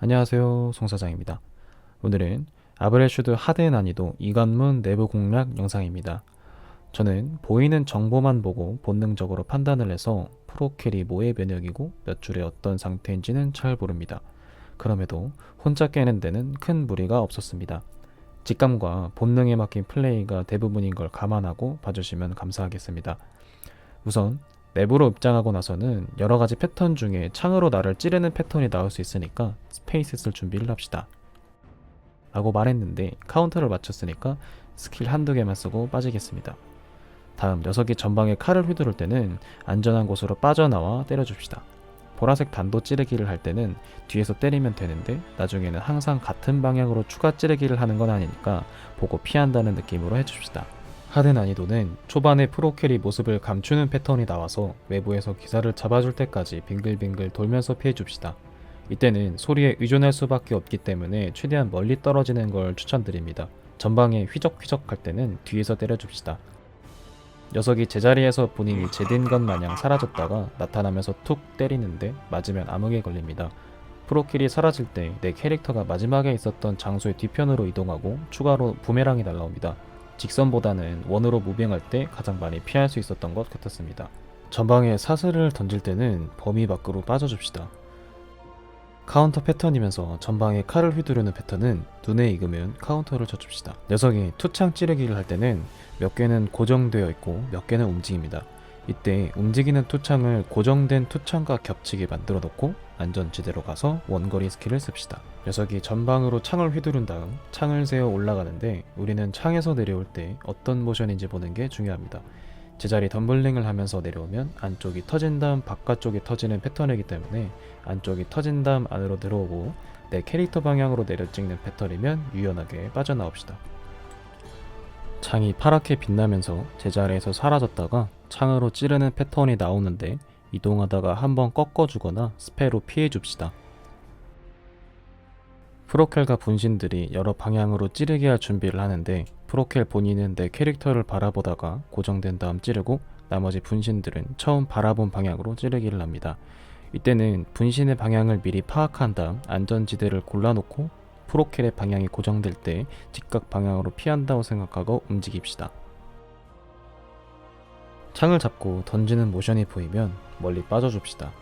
안녕하세요 송사장입니다. 오늘은 아브레슈드 하드 난이도 이관문 내부 공략 영상입니다. 저는 보이는 정보만 보고 본능적으로 판단을 해서 프로킬이 뭐의 면역이고 몇 줄의 어떤 상태인지는 잘 모릅니다. 그럼에도 혼자 깨는 데는 큰 무리가 없었습니다. 직감과 본능에 맡긴 플레이가 대부분인 걸 감안하고 봐주시면 감사하겠습니다. 우선 내부로 입장하고 나서는 여러 가지 패턴 중에 창으로 나를 찌르는 패턴이 나올 수 있으니까 스페이스 쓸 준비를 합시다. 라고 말했는데 카운터를 맞췄으니까 스킬 한두 개만 쓰고 빠지겠습니다. 다음 녀석이 전방에 칼을 휘두를 때는 안전한 곳으로 빠져나와 때려줍시다. 보라색 단도 찌르기를 할 때는 뒤에서 때리면 되는데 나중에는 항상 같은 방향으로 추가 찌르기를 하는 건 아니니까 보고 피한다는 느낌으로 해줍시다. 하드 난이도는 초반에 프로캐리 모습을 감추는 패턴이 나와서 외부에서 기사를 잡아줄 때까지 빙글빙글 돌면서 피해줍시다. 이때는 소리에 의존할 수밖에 없기 때문에 최대한 멀리 떨어지는 걸 추천드립니다. 전방에 휘적휘적 할 때는 뒤에서 때려줍시다. 녀석이 제자리에서 본인이 제된 것 마냥 사라졌다가 나타나면서 툭 때리는데 맞으면 암흑에 걸립니다. 프로킬이 사라질 때 내 캐릭터가 마지막에 있었던 장소의 뒤편으로 이동하고 추가로 부메랑이 날라옵니다. 직선보다는 원으로 무빙할 때 가장 많이 피할 수 있었던 것 같았습니다. 전방에 사슬을 던질 때는 범위 밖으로 빠져줍시다. 카운터 패턴이면서 전방에 칼을 휘두르는 패턴은 눈에 익으면 카운터를 쳐줍시다. 녀석이 투창 찌르기를 할 때는 몇 개는 고정되어 있고 몇 개는 움직입니다. 이때 움직이는 투창을 고정된 투창과 겹치게 만들어 놓고 안전지대로 가서 원거리 스킬을 씁시다. 녀석이 전방으로 창을 휘두른 다음 창을 세워 올라가는데 우리는 창에서 내려올 때 어떤 모션인지 보는 게 중요합니다. 제자리 덤블링을 하면서 내려오면 안쪽이 터진 다음 바깥쪽이 터지는 패턴이기 때문에 안쪽이 터진 다음 안으로 들어오고 내 캐릭터 방향으로 내려 찍는 패턴이면 유연하게 빠져나옵시다. 창이 파랗게 빛나면서 제자리에서 사라졌다가 창으로 찌르는 패턴이 나오는데 이동하다가 한번 꺾어주거나 스페로 피해줍시다. 프로켈과 분신들이 여러 방향으로 찌르게 할 준비를 하는데 프로켈 본인은 내 캐릭터를 바라보다가 고정된 다음 찌르고 나머지 분신들은 처음 바라본 방향으로 찌르기를 합니다. 이때는 분신의 방향을 미리 파악한 다음 안전지대를 골라놓고 프로켈의 방향이 고정될 때 직각 방향으로 피한다고 생각하고 움직입시다. 창을 잡고 던지는 모션이 보이면 멀리 빠져줍시다.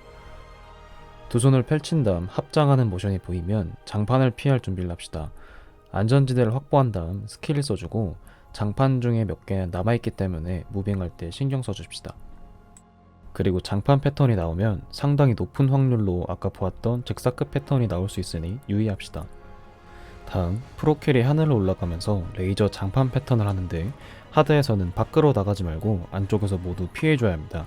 두 손을 펼친 다음 합장하는 모션이 보이면 장판을 피할 준비를 합시다. 안전지대를 확보한 다음 스킬을 써주고 장판 중에 몇 개는 남아있기 때문에 무빙할 때 신경 써줍시다. 그리고 장판 패턴이 나오면 상당히 높은 확률로 아까 보았던 즉사급 패턴이 나올 수 있으니 유의합시다. 다음 프로킬이 하늘로 올라가면서 레이저 장판 패턴을 하는데 하드에서는 밖으로 나가지 말고 안쪽에서 모두 피해줘야 합니다.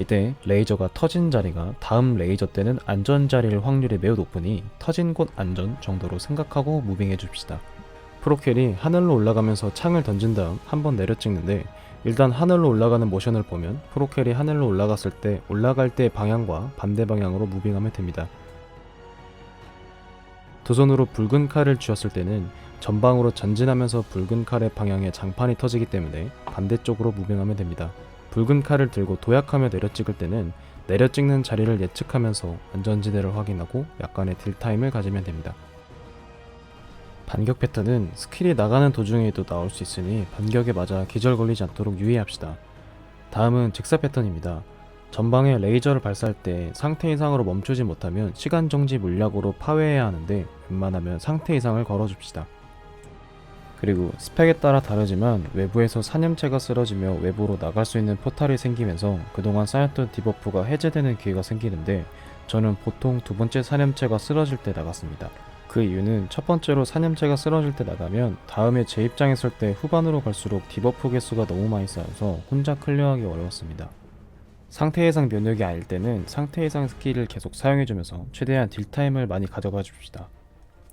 이때 레이저가 터진 자리가 다음 레이저 때는 안전 자리일 확률이 매우 높으니 터진 곳 안전 정도로 생각하고 무빙해 줍시다. 프로켈이 하늘로 올라가면서 창을 던진 다음 한 번 내려 찍는데 일단 하늘로 올라가는 모션을 보면 프로켈이 하늘로 올라갔을 때 올라갈 때 방향과 반대 방향으로 무빙하면 됩니다. 두 손으로 붉은 칼을 쥐었을 때는 전방으로 전진하면서 붉은 칼의 방향에 장판이 터지기 때문에 반대쪽으로 무빙하면 됩니다. 붉은 칼을 들고 도약하며 내려 찍을 때는 내려 찍는 자리를 예측하면서 안전지대를 확인하고 약간의 딜타임을 가지면 됩니다. 반격 패턴은 스킬이 나가는 도중에도 나올 수 있으니 반격에 맞아 기절 걸리지 않도록 유의합시다. 다음은 직사 패턴입니다. 전방에 레이저를 발사할 때 상태 이상으로 멈추지 못하면 시간 정지 물약으로 파괴해야 하는데 웬만하면 상태 이상을 걸어줍시다. 그리고 스펙에 따라 다르지만 외부에서 사념체가 쓰러지며 외부로 나갈 수 있는 포탈이 생기면서 그동안 쌓였던 디버프가 해제되는 기회가 생기는데 저는 보통 두 번째 사념체가 쓰러질 때 나갔습니다. 그 이유는 첫 번째로 사념체가 쓰러질 때 나가면 다음에 제 입장했을 때 후반으로 갈수록 디버프 개수가 너무 많이 쌓여서 혼자 클리어하기 어려웠습니다. 상태 예상 면역이 아닐 때는 상태 예상 스킬을 계속 사용해주면서 최대한 딜타임을 많이 가져가 줍시다.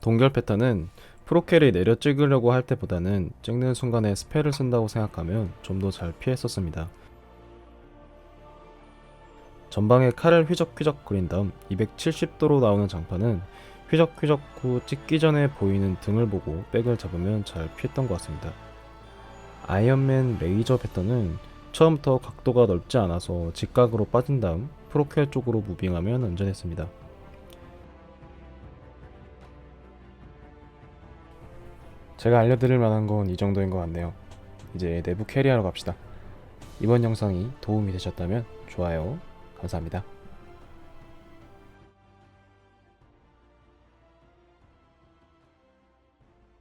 동결 패턴은 프로켈이 내려 찍으려고 할 때보다는 찍는 순간에 스펠을 쓴다고 생각하면 좀 더 잘 피했었습니다. 전방에 칼을 휘적휘적 그린 다음 270도로 나오는 장판은 휘적휘적 후 찍기 전에 보이는 등을 보고 백을 잡으면 잘 피했던 것 같습니다. 아이언맨 레이저 패턴은 처음부터 각도가 넓지 않아서 직각으로 빠진 다음 프로켈 쪽으로 무빙하면 안전했습니다. 제가 알려드릴 만한 건 이 정도인 것 같네요. 이제 내부 캐리하러 갑시다. 이번 영상이 도움이 되셨다면 좋아요, 감사합니다.